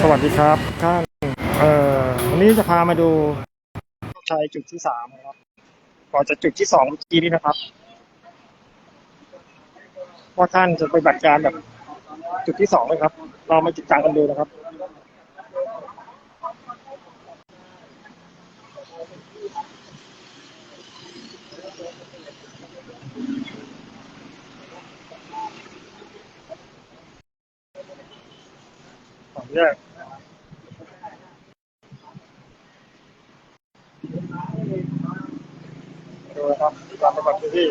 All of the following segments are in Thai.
สวัสดีครับท่านเอ่อวันนี้จะพามาดูชายจุดที่สามนะครับก่อนจะจุดที่สองเมื่อกี้นี้นะครับว่าท่านจะไปบัติการแบบ จุดที่สองเลยครับ เรามาจิตจังกันดูนะครับสองแยก ดูนะครับการปฏิบัติที่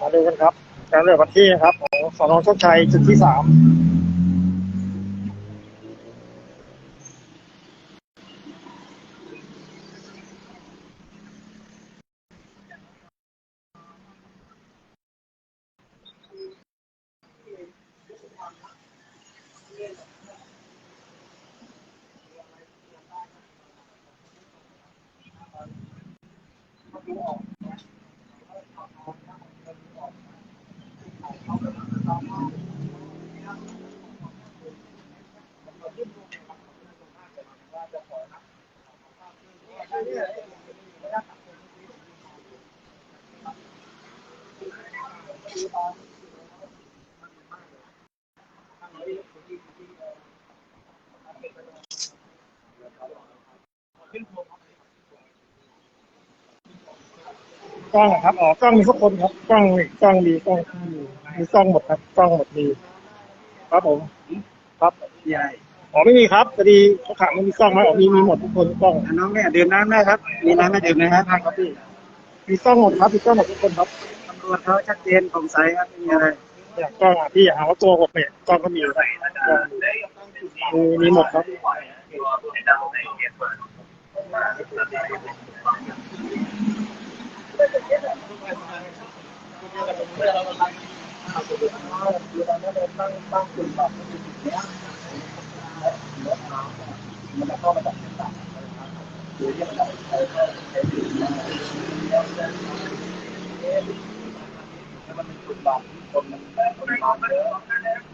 มาดูกันครับ การปฏิบัติหน้าที่นะครับของสนโชคชัยจุดที่สาม กล้องอะครับอ๋อกล้องมีทุกคนครับกล้องมีกล้องมีกล้องมีมีกล้องหมดครับกล้องหมดมีครับผมครับใหญ่อ๋อไม่มีครับพอดีเขาถามว่ามีกล้องไหมอ๋อมีมีหมดทุกคนกล้องน้องเนี่ยดื่มน้ำได้ครับ มีน้ำให้ดื่มนะครับได้ครับพี่มีกล้องหมดครับมีกล้องหมดทุกคนครับตำรวจเขาชัดเจนโปร่งใสครับไม่มีอะไรเนี่ยกล้องอะพี่หาว่าตัวหกเนี่ยกล้องก็มีมีมีหมดครับ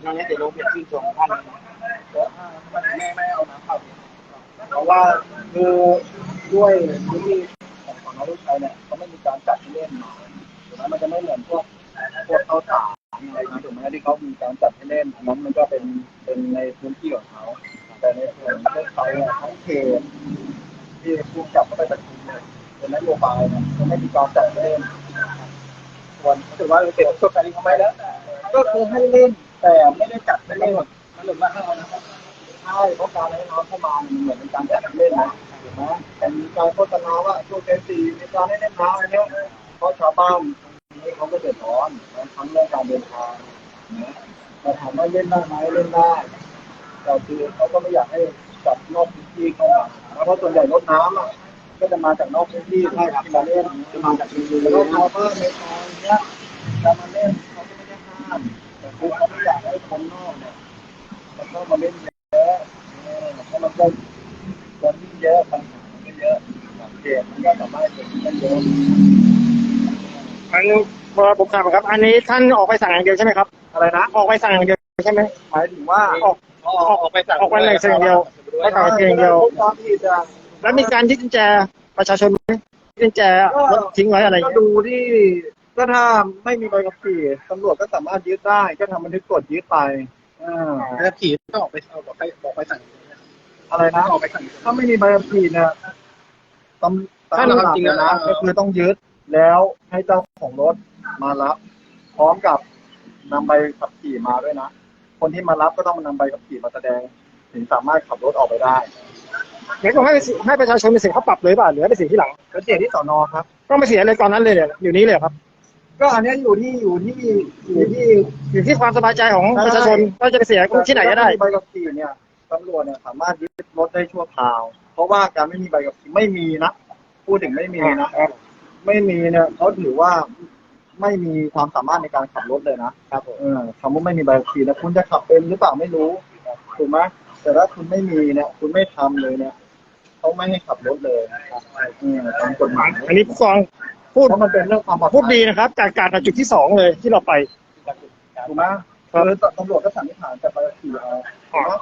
น้องเนี่ยเดี๋ยวลงเปลี่ยนชื่นชมท่านไม่ไม่เอาน้ำเข้าเพราะว่าคือด้วยพื้นที่ของน้องลูกชายเนี่ย การจัดให้เล่นมาถูกไหมมันจะไม่เหมือนพวกพวกเขาถามอะไรนะถูกไหมที่เขามีการจัดให้เล่นนั้นมันก็เป็นเป็นในพื้นที่ของเขาแต่ในส่วนของเขาเนี่ยทั้งเขตที่ผู้จับเข้าไปประชุมเนี่ยเป็นนโยบายเนี่ยจะไม่มีการจัดให้เล่นส่วนถือว่าเกี่ยวกับการนี้เขาไม่แล้วก็คือให้เล่นแต่ไม่ได้จัดให้เล่นมันหรือว่าให้เอานะครับใช่เพราะการให้น้องเข้ามาเหมือนเป็นการจัดให้เล่นนะ ถูกไหมแต่มีการโฆษณาว่าช่วงเดือนสี่มีการให้เล่นน้ำอันเนี้ยเพราะชาวบ้านนี่เขาก็เดือดร้อนนะทั้งเรื่องการเดินทางนะแต่ถามว่าเล่นได้ไหมเล่นได้แต่คือเขาก็ไม่อยากให้จัดนอกพื้นที่เข้ามาเพราะส่วนใหญ่รถน้ำอะก็จะมาจากนอกพื้นที่ใช่ครับมาเล่นจะมาจากชุมชนแล้วชาวบ้านในซอยเนี้ยจะมาเล่นเขาก็ไม่ได้ห้ามแต่คือเขาไม่อยากให้คนนอกเนี่ยมันเข้ามาเล่นเยอะเพราะมันก็คน เยอะปัญหามันก็เยอะเด็กมันก็สามารถเกิดขึ้นได้เยอะอันนี้พอผมถามครับ อันนี้ท่านออกไปสั่งอย่างเดียวใช่ไหมครับ อะไรนะ ออกไปสั่งอย่างเดียวใช่ไหมหมายถึงว่าออกออกออกไปสั่งออกไปไหนเสียงเดียวไม่ต่างเพียงเดียวตอนที่จะแล้วมีการยึดกุญแจประชาชนไหมยึดกุญแจรถทิ้งไว้อะไรอย่างก็เงี้ยดูที่ก็ถ้าไม่มีใบขับขี่ตำรวจก็สามารถยึดได้ ก็ทำบันทึกกดยึดไปอ่าแล้วขี่ต้องออกไปเอาบอกไปบอกไปสั่ง อะไรนะออกไปสั่งถ้าไม่มีใบขับขี่เนี่ยตำถ้าเราตำรวจทำจริงนะนะก็คือต้องยึดแล้วให้เจ้าของรถมารับ พร้อมกับนำใบขับขี่มาด้วยนะ คนที่มารับก็ต้องนำใบขับขี่มาแสดง ถึงสามารถขับรถออกไปได้เดี๋ยวต้องให้ให้ประชาชนไปเสียค่าปรับเลยป่ะหรือให้ไปเสียที่หลังก็เสียที่สอนอครับ ต้องไปเสียเลยตอนนั้นเลยเนี่ยอยู่นี้เลยครับ ก็อันเนี้ยอยู่ที่อยู่ที่อยู่ที่อยู่ที่ความสบายใจของประชาชนว่าจะไปเสียที่ไหนก็ได้ ถ้ามีใบขับขี่เนี่ย ตำรวจเนี่ยสามารถยึดรถได้ชั่วคราว เพราะว่าการไม่มีใบขับขี่ไม่มีนะพูดถึงไม่มีนะไม่มีเนี่ยเขาถือว่าไม่มีความสามารถในการขับรถเลยนะครับเออคำว่าไม่มีใบขับขี่นะคุณจะขับเป็นหรือเปล่าไม่รู้ถูกไหมแต่ถ้าคุณไม่มีเนี่ยคุณไม่ทำเลยเนี่ยเขาไม่ให้ขับรถเลยเออตามกฎหมายอันนี้ผู้กองพูดเพราะมันเป็นเรื่องความปลอดภัยพูดดีนะครับ จากการจุดที่สองเลยที่เราไปถูกไหมครับคือตำรวจก็สันนิษฐานจากใบขับขี่เอา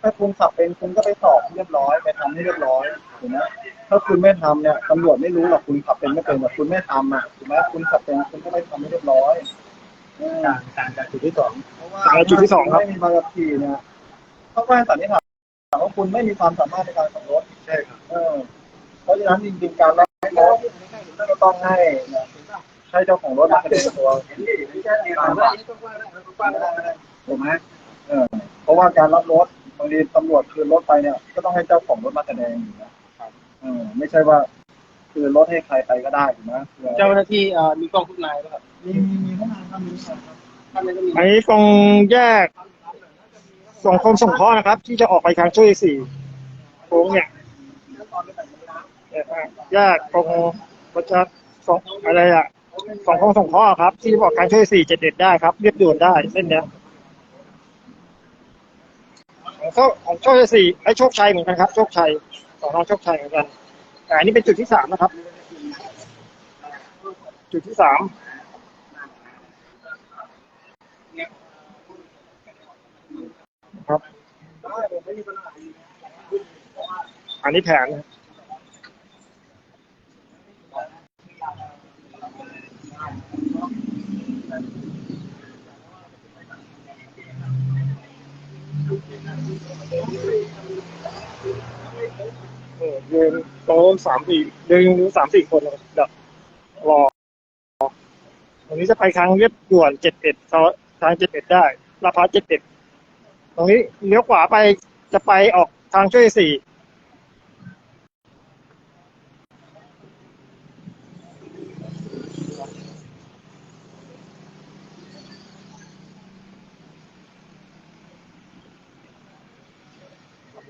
ถูกไหมถ้าคุณขับเป็นคุณก็ไปสอบให้เรียบร้อยไปทำให้เรียบร้อยถูกไหมถ้าคุณไม่ทำเนี่ยตำรวจไม่รู้หรอกคุณขับเป็นไม่เป็นแต่คุณไม่ทำอะถูกไหมคุณขับเป็นคุณก็ไม่ทำให้เรียบร้อยเออต่างต่างจากจุดที่สอง เพราะว่าอ่าจุดที่สองครับ ไม่มีใบขับขี่เนี่ยเขาก็ให้สันนิษฐานว่าคุณไม่มีความสามารถในการขับรถ ใช่ครับ เออเพราะฉะนั้นจริงๆการรับรถก็ต้องให้เนี่ยให้เจ้าของรถมาแสดงตัวตามหลักถูกไหมเออเพราะว่าการรับรถ บางทีตำรวจคืนรถไปเนี่ย ก็ต้องให้เจ้าของรถมาแสดงอยู่นะเออไม่ใช่ว่า คืนรถให้ใครไปก็ได้ถูกไหมเจ้าหน้าที่เอ่อมีกล้องทุกนายป่ะครับมีมีมีข้างในครับมีครับท่านนี้ก็มีอันนี้ตรงแยกส่งคมส่งข้อนะครับ ที่จะออกไปทางช่วยสี่โค้งเนี่ยเนี่ยฮะแยกตรงประชาสองอะไรอะสองคงส่งข้อครับ ที่บอกการช่วยสี่เจ็ดเด็ดได้ครับเรียบด่วนได้เส้นเนี้ย ของเขาของโชคชัยสี่ไอ้โชคชัยเหมือนกันครับ โชคชัยของน้องโชคชัยเหมือนกันแต่อันนี้เป็นจุดที่สามนะครับ จุดที่สามครับอันนี้แผน เออยืนโต๊ะสามสี่ยืนสามสี่คนเดี๋ยวรอวันนี้จะไปทางเรียบด่วนเจ็ดเอ็ดทางเจ็ดเอ็ดได้ลาพาเจ็ดเอ็ดตรงนี้เลี้ยวขวาไปจะไปออกทางช่วยสี่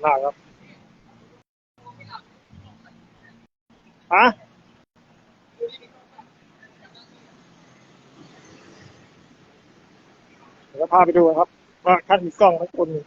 มากครับฮะเดี๋ยวพาไปดูครับ ว่าท่านมีกล้องไหมคนหนึ่ง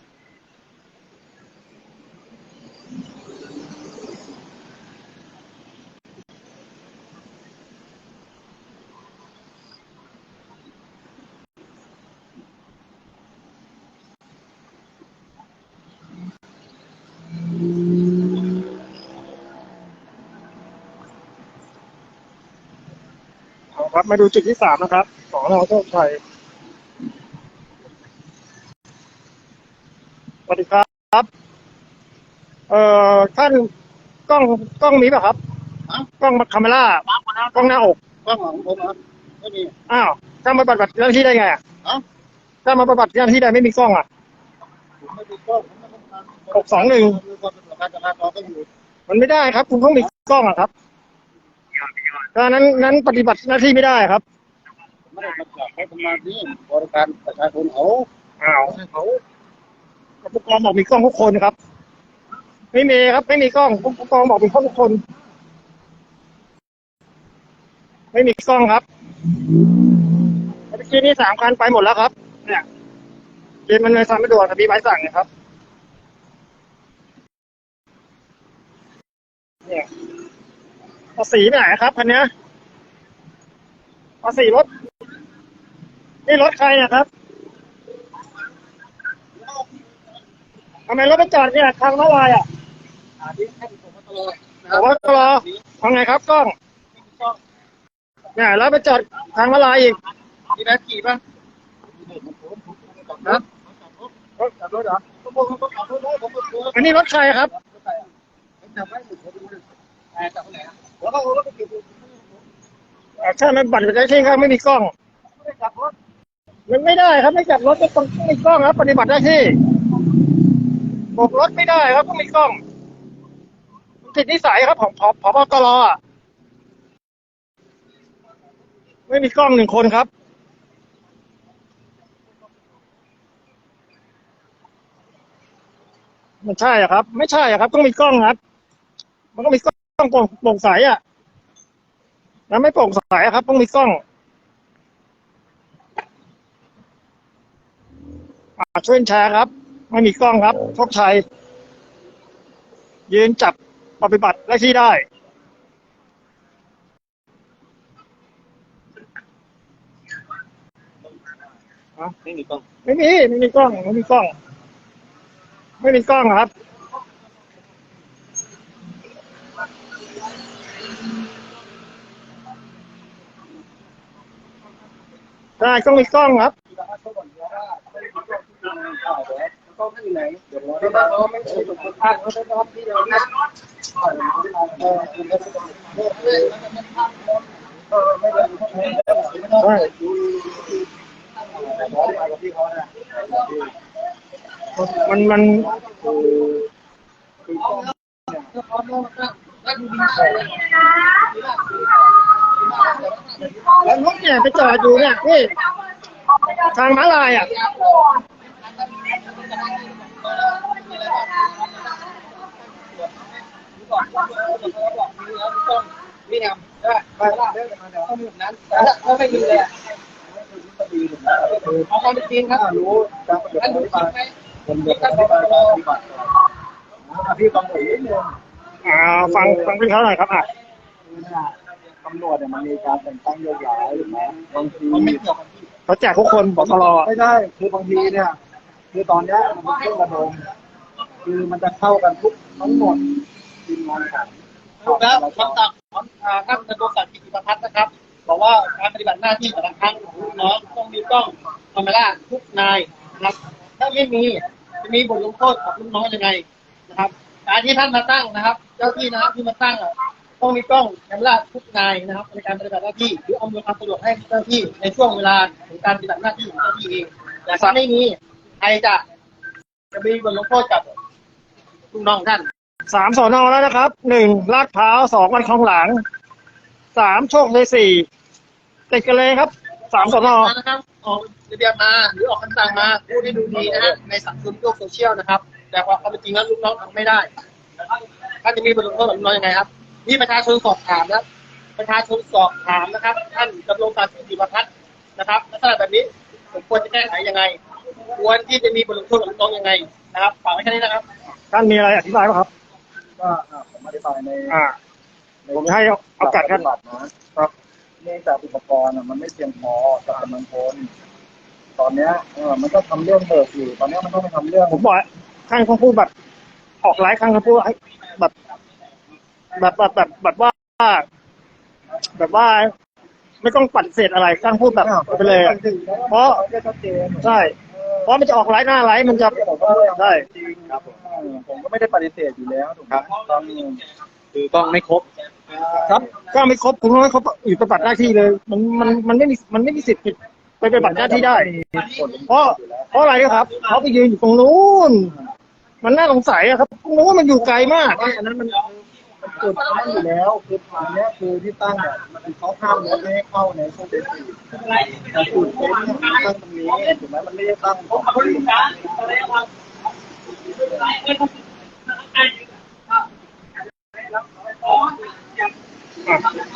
ครับ มาดูจุดที่สามนะครับของเราโชคชัยสวัสดีครับ เอ่อท่านกล้องกล้องมีป่ะครับกล้องคาเมล่ากล้องหน้าอกกล้องของผมครับไม่มีอ้าวถ้ามาปฏิบัติหน้าที่ได้ไงอะเอ้าถ้ามาปฏิบัติหน้าที่ได้ไม่มีกล้องอะผมไม่มีกล้องผมไม่ต้องการหกสองหนึ่งมีความเป็นประกันจราจรก็อยู่มันไม่ได้ครับ คุณต้องมีกล้องอะครับ ถ้านั้นนั้นปฏิบัติหน้าที่ไม่ได้ครับผมไม่ได้มาจากให้ทำงานนี้บริการประชาชนเขาอ้าวให้เขาผู้กองบอกมีกล้องทุกคนครับ ไม่มีครับ ไม่มีกล้องผู้กองบอกมีกล้องทุกคน ไม่มีกล้องครับเมื่อกี้นี้สามคันไปหมดแล้วครับ เนี่ยเกมมันเลยทำไม่ด่วนแต่มีใบสั่งนะครับ เนี่ย ภาษีไปไหนครับคันเนี้ยภาษีรถ นี่รถใครนะครับทำไมรถไปจอดเนี่ยทางม้าลายอะอาที่ท่านผมมาตลอดนะคบรัอบกว่ารอทำไงครับกล้องเนี่ยแล้วไปจอดทางม้าลายอีกที่นัดขี่ป่ะนะขับรถเหรอผมผมผมขับรถได้ผมผมอันนี้รถใครครับผมจับไว้ผมผมดูแต่จับไหนอะ แล้วก็เอารถไปเก็บอ่าใช่ไหมบัตรประชาชนครับไม่มีกล้อง ไม่ได้จับรถมันไม่ได้ครับไม่จับรถก็ต้องมีกล้องครับ ปฏิบัติหน้าที่บกรถไม่ได้ครับต้องมีกล้องมันผิดนิสัยครับของผพบตรอะไม่มีกล้องหนึ่งคนครับ มันใช่อะครับ ไม่ใช่อะครับ ต้องมีกล้องครับ มันก็มีกล้อง ต้องโปร่งใสอ่ล้วไม่โปร่งใสครับ ต้องมีกล้องช่วยแชร์ครับ ไม่มีกล้องครับโชคชัยยืนจับปฏิบัติและที่ได้ไม่มีกล้อง ไม่มี ไม่มีกล้อง ไม่มีกล้อง ไม่มีกล้องครับ ใช่ต้องมีกล้องครับก็ไม่ไหนเดี๋ยวเราเราไม่ใช่ตัวข้างเขาจะรับที่เราเนี่ยนะมันมัน แล้วรถเนี่ยไปจอดอยู่เนี่ยพี่ทางม้าลายอะมีแนวไรองมาเดี๋ยวต้องมีแบบนั้นถ้าไม่มีเลยเอาความเป็นจริงครับรู้จะเดี๋ยวอันอนี้ธิบายไหมผมเดียวอธิบายกาปฏิบัติพี่ตำรวจนิดนึงอ่าฟังฟังพี่เขาหน่อยครับอะ ตำรวจเนี่ยมันมีการแต่งตั้งโยกย้ายถูกไหมบางทีมันไม่เกี่ยวกับที่เขาแจกทุกคนบอกตลอไม่ได้คือบางทีเนี่ย คือตอนเนี้ยมันเป็นเครื่องระดมคือมันจะเข้ากันทุกทั้งหมดทีมงานขันถูกแล้วคำสั่งของท่านกระทรวงสาธารณสุขพัฒน์นะครับ บอกว่าการปฏิบัติหน้าที่แต่ละครั้งของลูกน้องต้องมีกล้องคาเมล่าทุกนายนะครับ ถ้าไม่มีจะมีบทลงโทษกับลูกน้องยังไงนะครับ การที่ท่านมาตั้งนะครับ เจ้าที่นะครับที่มาตั้งอะ ต้องมีกล้องแคมเมล่าทุกนายนะครับในการปฏิบัติหน้าที่หรืออำนวยความสะดวกให้เจ้าหน้าที่ในช่วงเวลาของการปฏิบัติหน้าที่ของเจ้าหน้าที่เองแต่ถ้าไม่มีใครจะจะมีบทลงโทษกับลูกน้องของท่านสามสอนอแล้วนะครับหนึ่งลาดพร้าวสองวันคลองหลังสามโชคชัยสี่ติดกันเลยครับสามสอนอนะครับออกระเบียบมาหรือออกคำสั่งมาพูดให้ดูดีนะฮะในสังคมโลกโซเชียลนะครับ แต่ความเป็นจริงแล้วลูกน้องทำไม่ได้ท่านจะมีบทลงโทษกับลูกน้องยังไงครับ นี่ประชาชนสอบถามนะประชาชนสอบถามนะครับ ท่านดำรงศักดิ์สิทธิประพัฒน์นะครับลักษณะแบบนี้ผมควรจะแก้ไขยังไง ควรที่จะมีบทลงโทษกับลูกน้องยังไงนะครับฝากไว้แค่นี้นะครับท่านมีอะไรอธิบายไหมครับก็อะผมอธิบายในอ่าผมให้เอาเอากัดกันปฏิบัตินะครับเนื่องจากอุปกรณ์อะมันไม่เพียงพอกับกำลังพลตอนเนี้ยเออมันก็ทำเรื่องเบิกอยู่ ตอนเนี้ยมันต้องไปทำเรื่องผมบอกข้างเขาพูดแบบออกไลฟ์ข้างเขาพูดให้แบบ แบบแบบแบบแบบว่า แบบว่า ไม่ต้องปฏิเสธอะไรข้างพูดแบบไปเลยอะเพราะไม่ชัดเจนใช่เพราะมันจะออกไลฟ์หน้าไลฟ์มันจะบอกว่าใช่จริงครับผมเออผมก็ไม่ได้ปฏิเสธอยู่แล้วถูกไหมตอนคือกล้องไม่ครบ ครับก็ไม่ครบคุณไม่ครบอยู่ปฏิบัติหน้าที่เลย มันมันมันไม่มีมันไม่มีสิทธิ์ไปปฏิบัติหน้าที่ได้ผลเพราะเพราะอะไรครับเขาไปยืนอยู่ตรงนู้นมันน่าสงสัยอะครับตรงนู้นมันอยู่ไกลมากไม่อันนั้นมันมัน จุดนั้นอยู่แล้วคือฐานเนี้ยคือที่ตั้งเนี่ยมันเขาห้ามรถไม่ให้เข้าในช่วงเดือนสี่แต่จุดเป็นเนี่ยตั้งตรงนี้ถูกไหมมันไม่ได้ตั้งของที่อะ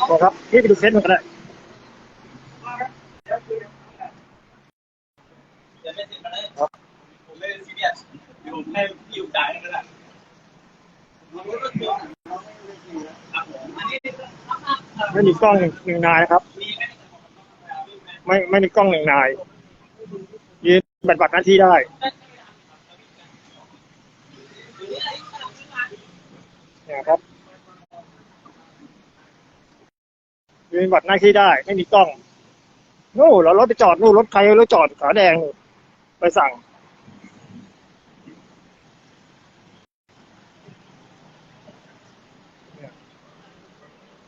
บอกครับพี่ไปดูเซตมันก็ได้ ผมไม่ได้ซีเรียสผมให้พี่อยู่จ่ายให้ก็ได้ ไม่มี กล้องหนึ่งหนึ่งนายนะครับ ไม่ไม่มีกล้องหนึ่งนาย ยืนปฏิบัติหน้าที่ได้เนี่ยครับยืนปฏิบัติหน้าที่ได้ ไม่มีกล้องนู่นเรารถไปจอด นู่นรถใครรถจอดขาแดงนู่นไปสั่ง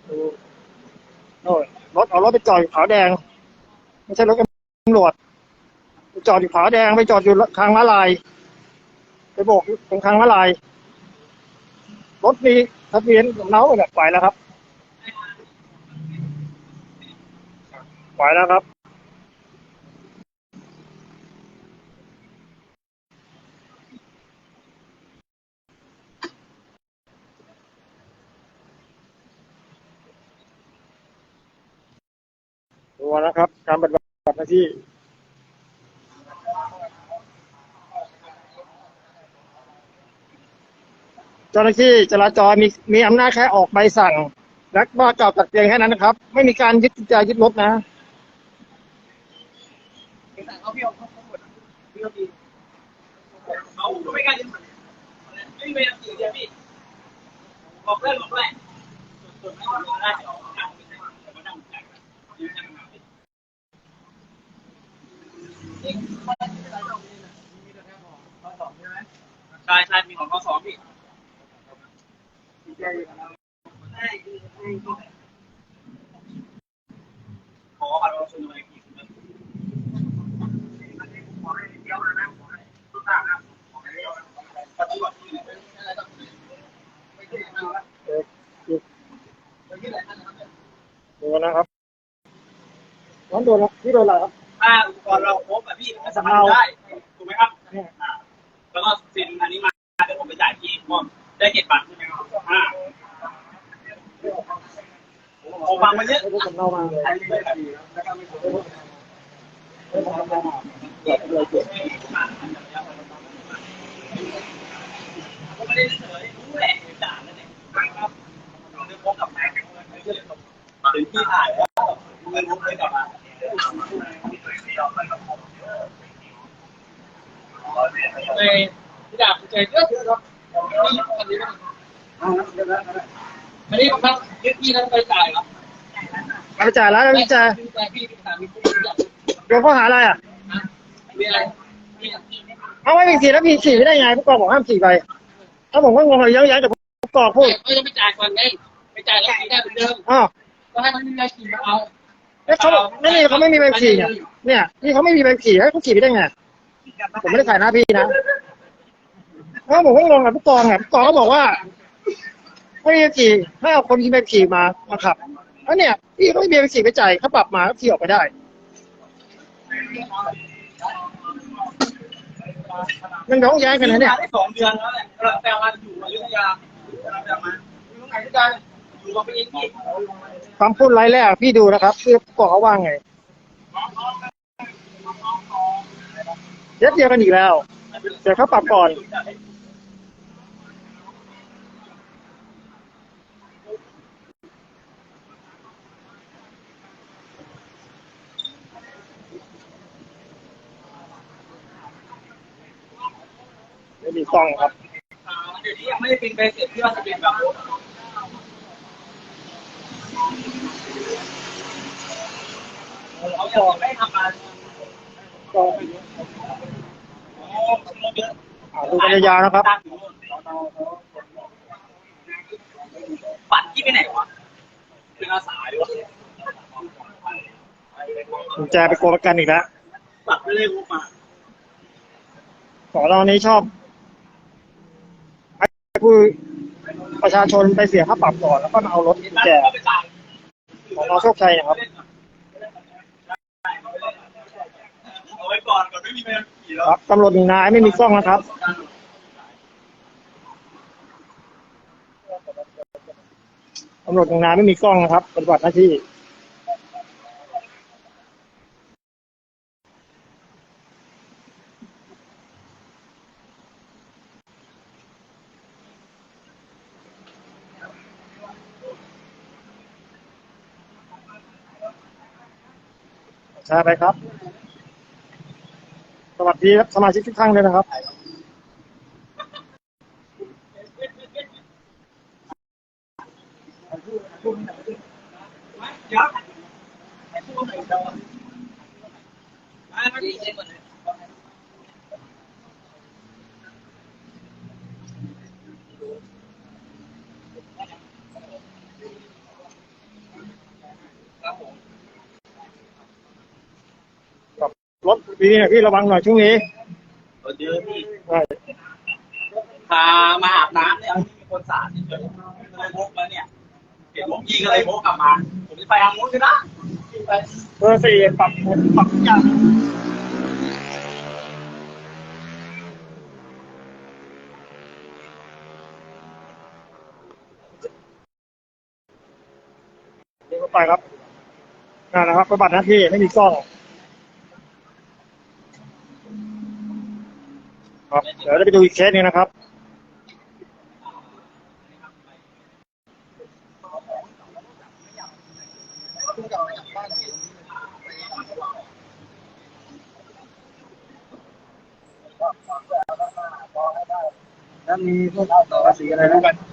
ดูโน่นรถ เอารถไปจอดอยู่ขาวแดง ไม่ใช่รถตำรวจไปจอดอยู่ขาวแดงไปจอดอยู่ทางม้าลายไปโบกอยู่ตรงทางม้าลายรถมีทะเบียนเนาเนี่ยไปแล้วครับไปแล้วครับ ตัวนะครับ การปฏิบัติหน้าที่เจ้าหน้าที่จราจรมีมีอำนาจแค่ออกใบสั่งนักบ้ากล่าวตักเตียงแค่นั้นนะครับ ไม่มีการยึดจายึดรถนะเขาพี่เอาเขาหมดพี่เอาดีเขาไม่กล้ายึดไม่มีใบขับขี่เดียวพี่บอกเลิกบอกด้วนะ ใช่ใช่มีของข้อสองพี่ขอบัตรประชาชนอะไรพี่ดูนะครับน้องโดนแล้วพี่โดนอะไรครับ ถ้าอุปกรณ์เราครบแบบพี่มันสามารถได้ถูกไหมครับอ่าแล้วก็เซินอันนี้มาเดี๋ยวผมไปจ่ายทีก็ได้เจ็ดบาทใช่ไหมครับอ่าผมฟังมาเยอะไม่ได้สำเนามาเลยผมไม่ได้เฉยรู้แหละด่าแล้วเนี่ยครับเรื่องพบกับแม่ถึงที่ถ่ายแล้วไม่รู้เลยกลับมา เอ้ที่ดาคุณเจเยอะเยอะครับนี่อันนี้อันนี้ผมต้องยึดที่แล้วไปจ่ายครับเอาไปจ่ายแล้วเอาไปจ่ายพี่จ่ายพี่ถามมีผู้ใหญ่โดนข้อหาอะไรอะมีอะไรเอาไว้เป็นขี่แล้วพี่ขี่ไม่ได้ไงผู้กองบอกห้ามขี่ไปถ้าผมก็งงเลยยังยังแต่ผู้กองพูดไม่ต้องไปจ่ายก่อนไงไปจ่ายแล้วขี่ได้เหมือนเดิมอ้าวก็ให้มันมีเงินขี่มาเอาแล้วเขาไม่นี่เขาไม่มีใบขี่เนี่ยเนี่ยนี่เขาไม่มีใบขี่ให้เขาขี่ไปได้ไงผมไม่ได้ขายหน้าพี่นะ เพราะผมก็งงกับผู้กองอะผู้กองก็บอกว่าไม่มีขี่ให้เอาคนที่มีใบขี่มามาขับแล้วเนี่ยพี่ก็ไม่มีใบขี่ไปจ่ายเขาปรับมาก็ขี่ออกไปได้มันย้องแย้งกันนะเนี่ย ได้สองเดือนแล้วแหละเราแปลมาอยู่อยุธยาเราแปลมาอยู่ตรงไหนก็ได้อยู่กับพี่เองพี่คำพูดไร้แรกพี่ดูนะครับพี่บอกเขาว่าไงเย็ดเดียวกันอีกแล้ว เดี๋ยวเขาปรับก่อน ไม่มีกล้องครับเดี๋ยวนี้ยังไม่ได้เป็นเบสิกที่ว่าจะเป็นแบบเขายังไม่ทำงานก็โอ้ชั่วโมงเยอะอ่าดูกันยาวนะครับ ปัดที่ไปไหนวะเป็นอาสาหรือวะกุญแจไปโกงประกันอีกแล้วปัดไม่ได้รู้มาสอนอนี้ชอบ ผู้ประชาชนไปเสียค่าปรับก่อนแล้วก็มาเอารถกุญแจกของนอโชคชัยนะครับครับตำรวจหนึ่งนายไม่มีกล้องนะครับตำรวจหนึ่งนายไม่มีกล้องนะครับปฏิบัติหน้าที่ แชร์ไปครับ สวัสดีครับสมาชิกทุกท่านเลยนะครับ ยักษ์ไอ้พวกไหนเจ้าไอ้ไม่ดีเองหมดเลย รถดีๆหน่อยพี่ระวังหน่อยช่วงนี้เยอะพี่ใช่พามาอาบน้ำเนี่ยมีคนสาดเฉยๆเลยพกมาเนี่ยเห็นพวกพี่ก็เลยพกกลับมา ผมจะไปทางนู้นคือนะไปเบอร์สี่ปรับปรับทุกอย่างเดี๋ยวเข้าไปครับนั่นนะครับปฏิบัติหน้าที่ไม่มีกล้อง ครับเดี๋ยวเราไปดูอีกเคสหนึงนะครับ แล้วมีพวกเอาต่อสีอะไรนะ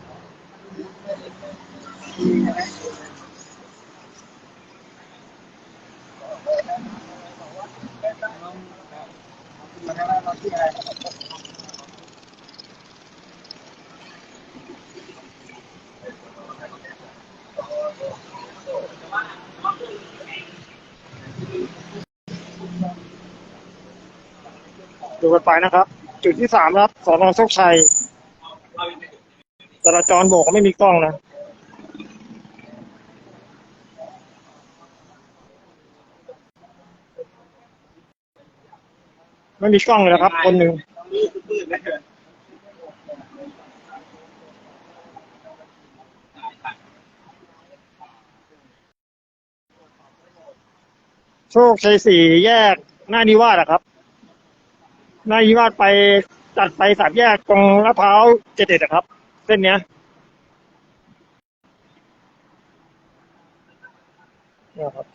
ดูกันไปนะครับ จุดที่สามครับสอนอโชคชัยจราจรโบกก็ไม่มีกล้องนะไม่มีกล้องเลยนะครับ คนหนึ่งโชคชัยสี่แยกหน้านิวาสอะครับ น้านิวาสไปตัดไปสามแยกตรงลาดพร้าวเจ็ดเด็ดอะครับ เส้นเนี้ยนะครับ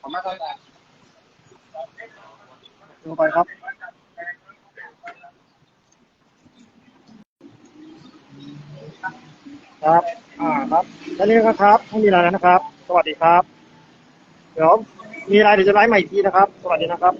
ขอบมากครับ ดู ไปครับครับ อ่าครับ แล้วนี่นะครับ ไม่มีอะไรแล้วนะครับ สวัสดีครับ เดี๋ยว มีอะไรเดี๋ยวจะไลฟ์ใหม่อีกทีนะครับ สวัสดีนะครับ